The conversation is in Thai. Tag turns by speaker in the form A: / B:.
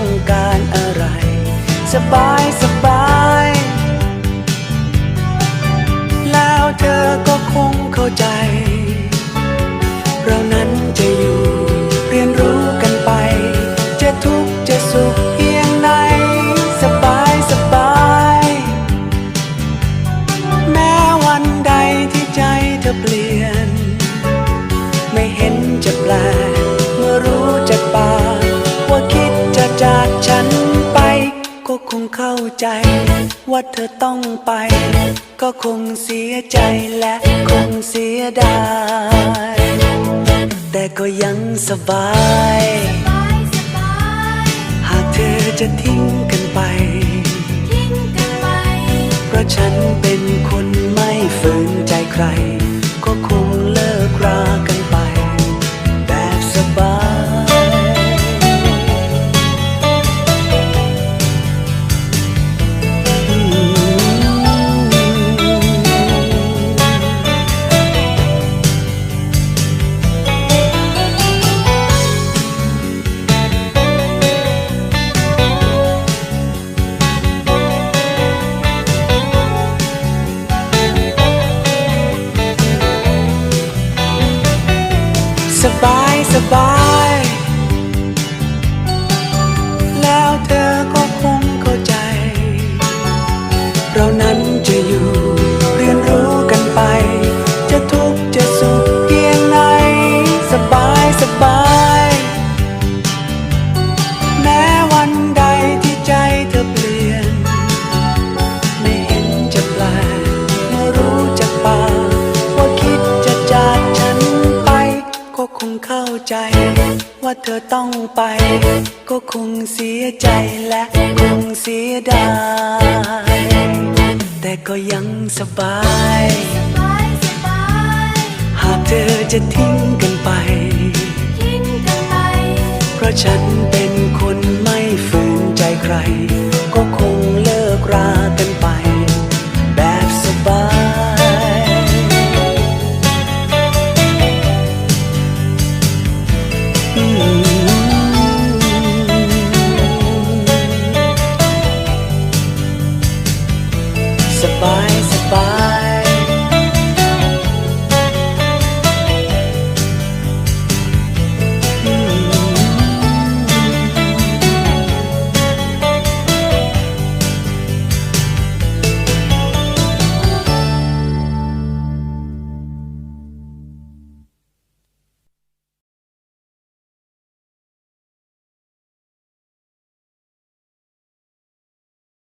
A: ร สบายสบาย แล้วเธอก็คงเข้าใจ เรานั้นจะอยู่เรียนรู้กันไป จะทุกข์จะสุขเพียงไหนสบายสบาย แม้วันใดที่ใจเธอเปลี่ยน ใจ ว่าเธอต้องไป ก็คงเสียใจและคงเสียดาย แต่ก็ยังสบาย
B: สบายสบาย
A: หากเธอจะทิ้งกันไป
B: ทิ้งกันไป
A: เพราะฉันเป็นคนไม่ฝืนใจใคร สบายสบาย ว่าเธอต้องไป ก็คงเสียใจและคงเสียดาย แต่ก็ยังสบาย หากเธอจะทิ้งกันไป เพราะฉันเป็นคนไม่ฝืนใจใครก็ Bye.